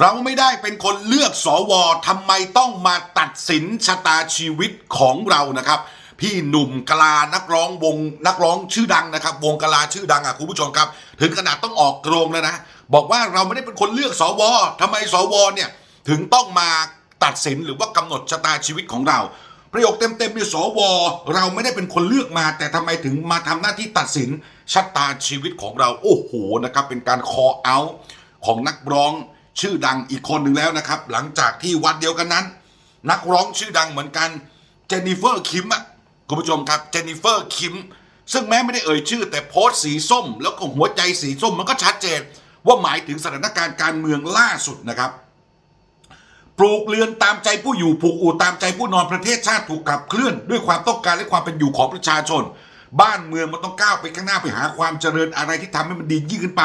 เราไม่ได้เป็นคนเลือกสวทำไมต้องมาตัดสินชะตาชีวิตของเรานะครับ พี่หนุ่มกลานักร้องวงนักร้องชื่อดังนะครับ วงกลาชื่อดังอะคุณผู้ชมครับ ถึงขนาดต้องออกโรงแล้วนะ บอกว่าเราไม่ได้เป็นคนเลือกสวทำไมสวเนี่ยถึงต้องมาตัดสินหรือว่ากำหนดชะตาชีวิตของเรา ประโยคเต็มๆในสว เราไม่ได้เป็นคนเลือกมา แต่ทำไมถึงมาทำหน้าที่ตัดสินชะตาชีวิตของเรา โอ้โหนะครับเป็นการคอเอาของนักร้อง ชื่อดังอีกคนหนึ่งแล้วนะครับ หลังจากที่วันเดียวกันนั้น นักร้องชื่อดังเหมือนกันเจนนิเฟอร์คิมอะคุณผู้ชมครับเจนนิเฟอร์คิมซึ่งแม้ไม่ได้เอ่ยชื่อ แต่โพสต์สีส้ม แล้วก็หัวใจสีส้มมันก็ชัดเจน ว่าหมายถึงสถานการณ์การเมืองล่าสุดนะครับ ปลูกเรือนตามใจผู้อยู่ผูกอู่ตามใจผู้นอนประเทศชาติถูกขับเคลื่อน ด้วยความต้องการและความเป็นอยู่ของประชาชน บ้านเมืองมันต้องก้าวไปข้างหน้าไปหาความเจริญอะไรที่ทำให้มันดียิ่งขึ้นไป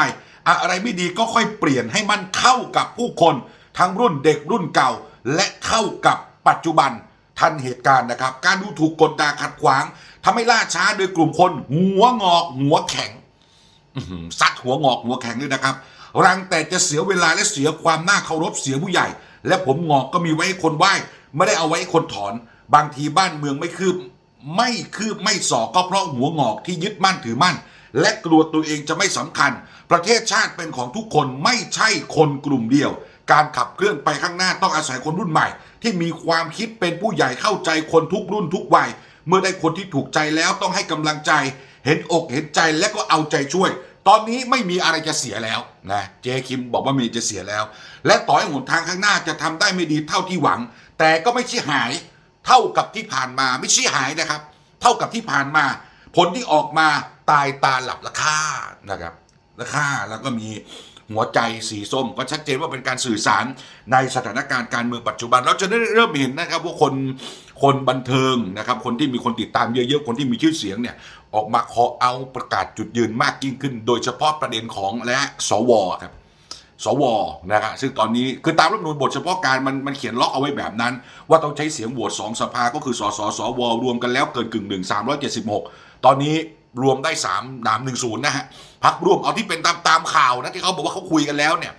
อะไรไม่ดีก็ค่อยเปลี่ยนให้มันเข้ากับผู้คนทั้งรุ่นเด็กรุ่นเก่า และเข้ากับปัจจุบันทันเหตุการณ์นะครับ การดูถูกกดด่าขัดขวางทำให้ล่าช้าโดยกลุ่มคน หัวงอกหัวแข็งซัดหัวงอกหัวแข็งเลยนะครับรังแต่จะเสียเวลาและเสียความน่าเคารพเสียผู้ใหญ่ และผมงอกก็มีไว้ให้คนไหว้ ไม่ได้เอาไว้คนถอน บางทีบ้านเมืองไม่คืบ ไม่คืบไม่สอก็เพราะหัวงอกที่ยึดมั่นถือมั่น และกลัวตัวเองจะไม่สำคัญ ประเทศชาติเป็นของทุกคนไม่ใช่คนกลุ่มเดียว การขับเคลื่อนไปข้างหน้าต้องอาศัยคนรุ่นใหม่ ที่มีความคิดเป็นผู้ใหญ่เข้าใจคนทุกรุ่นทุกวัย เมื่อได้คนที่ถูกใจแล้วต้องให้กำลังใจ เห็นอกเห็นใจและก็เอาใจช่วย ตอนนี้ไม่มีอะไรจะเสียแล้วนะเจคิมบอกว่ามีจะเสียแล้ว และต่อให้หนทางข้างหน้าจะทำได้ไม่ดีเท่าที่หวัง แต่ก็ไม่ใช่หาย เท่ากับที่ผ่านมาไม่ใช่หายนะครับ เท่ากับที่ผ่านมา ผลที่ออกมา ตายตาหลับละค่านะครับละค่าแล้วก็มีหัวใจสีส้ม ก็ชัดเจนว่าเป็นการสื่อสารในสถานการณ์การเมืองปัจจุบัน เราจะได้เริ่มเห็นนะครับว่าคนคนบันเทิงนะครับ คนที่มีคนติดตามเยอะๆ คนที่มีชื่อเสียงเนี่ยออกมาขอเอาประกาศจุดยืนมากยิ่งขึ้น โดยเฉพาะประเด็นของและสวครับสวนะครับซึ่งตอนนี้คือตามรัฐมนูญบทเฉพาะการมันมันเขียนล็อกเอาไว้แบบนั้น ว่าต้องใช้เสียงโหวตสองสภาก็คือสสสวรวมกันแล้วเกินกึ่งหนึ่งสามร้อยเจ็ดสิบหกตอนนี้ รวมได้สามนามหนึ่งศูนย์นะฮะพักร่วมเอาที่เป็นตามตามข่าวนะที่เขาบอกว่าเขาคุยกันแล้วเนี่ย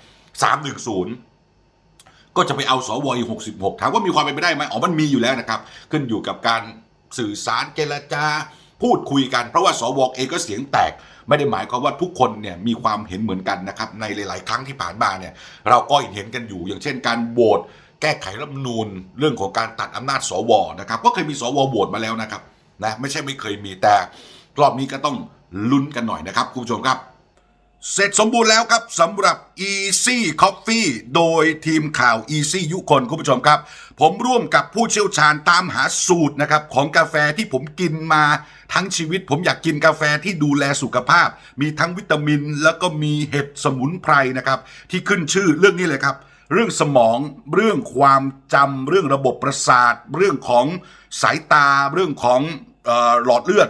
สามหนึ่งศูนย์ก็จะไปเอาสวอีก66ถามว่ามีความเป็นไปได้ไหมอ๋อมันมีอยู่แล้วนะครับ ขึ้นอยู่กับการสื่อสารเจรจาพูดคุยกันเพราะว่าสวเองก็เสียงแตก ไม่ได้หมายความว่าทุกคนเนี่ยมีความเห็นเหมือนกันนะครับ ในหลาย ๆ ครั้งที่ผ่านมาเนี่ยเราก็เห็นกันอยู่ อย่างเช่น การโหวตแก้ไขรัฐมนูญเรื่องของการตัดอำนาจสวนะครับก็เคยมีสวโหวตมาแล้วนะครับนะไม่ใช่ไม่เคยมีแต่ รอบนี้ก็ต้องลุ้นกันหน่อยนะครับคุณผู้ชมครับ เสร็จสมบูรณ์แล้วครับสำหรับ Easy Coffee โดยทีมข่าว Easy ยุคนคุณผู้ชมครับ ผมร่วมกับผู้เชี่ยวชาญตามหาสูตรนะครับของกาแฟที่ผมกินมาทั้งชีวิต ผมอยากกินกาแฟที่ดูแลสุขภาพ มีทั้งวิตามิน แล้วก็มีเห็ดสมุนไพรนะครับที่ขึ้นชื่อเรื่องนี้เลยครับเรื่องสมองเรื่องความจำเรื่องระบบประสาท เรื่องของสายตาเรื่องของออหลอดเลือด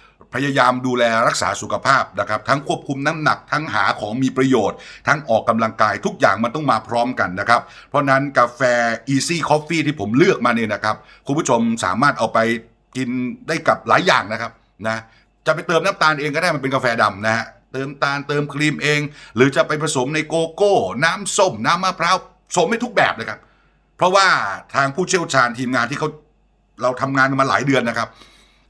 พยายามดูแลรักษาสุขภาพนะครับ ทั้งควบคุมน้ำหนักทั้งหาของมีประโยชน์ ทั้งออกกำลังกายทุกอย่างมันต้องมาพร้อมกันนะครับ เพราะนั้นกาแฟ Easy Coffee ที่ผมเลือกมาเนี่ยนะครับ คุณผู้ชมสามารถเอาไปกินได้กับหลายอย่างนะครับนะจะไปเติมน้ำตาลเองก็ได้มันเป็นกาแฟดำนะฮะเติมตาลเติมครีมเอง หรือจะไปผสมในโกโก้ น้ำส้ม น้ำมะพร้าวสมได้ทุกแบบเลยครับ เพราะว่าทางผู้เชี่ยวชาญทีมงานที่เขาเราทำงานกันมาหลายเดือนนะครับ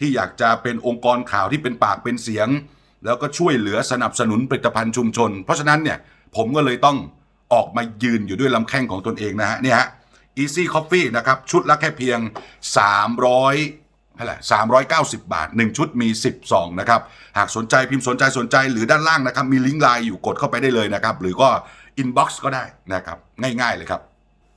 ที่อยากจะเป็นองค์กรข่าวที่เป็นปากเป็นเสียง แล้วก็ช่วยเหลือสนับสนุนผลิตภัณฑ์ชุมชน เพราะฉะนั้นเนี่ยผมก็เลยต้องออกมายืนอยู่ด้วยลำแข้งของตนเองนะฮะเนี่ยฮะ Easy Coffee นะครับชุดละแค่เพียง 300เท่าไหร่390 บาท 1 ชุดมี10ซองนะครับ หากสนใจพิมพ์สนใจสนใจหรือด้านล่างนะครับ มีลิงก์ไลน์อยู่กดเข้าไปได้เลยนะครับ หรือก็ inbox ก็ได้นะครับ ง่ายๆเลยครับ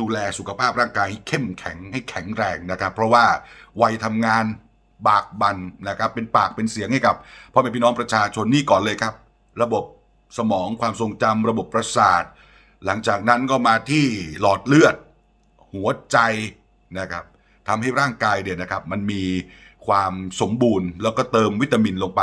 ดูแลสุขภาพร่างกายให้เข้มแข็งให้แข็งแรงนะครับ เพราะว่าวัยทำงานบากบันนะครับเป็นปากเป็นเสียงให้กับพ่อแม่พี่น้องประชาชนนี่ก่อนเลยครับ ระบบสมองความทรงจำระบบประสาท หลังจากนั้นก็มาที่หลอดเลือด หัวใจนะครับทำให้ร่างกายเนี่ยนะครับมันมีความสมบูรณ์แล้วก็เติมวิตามินลงไป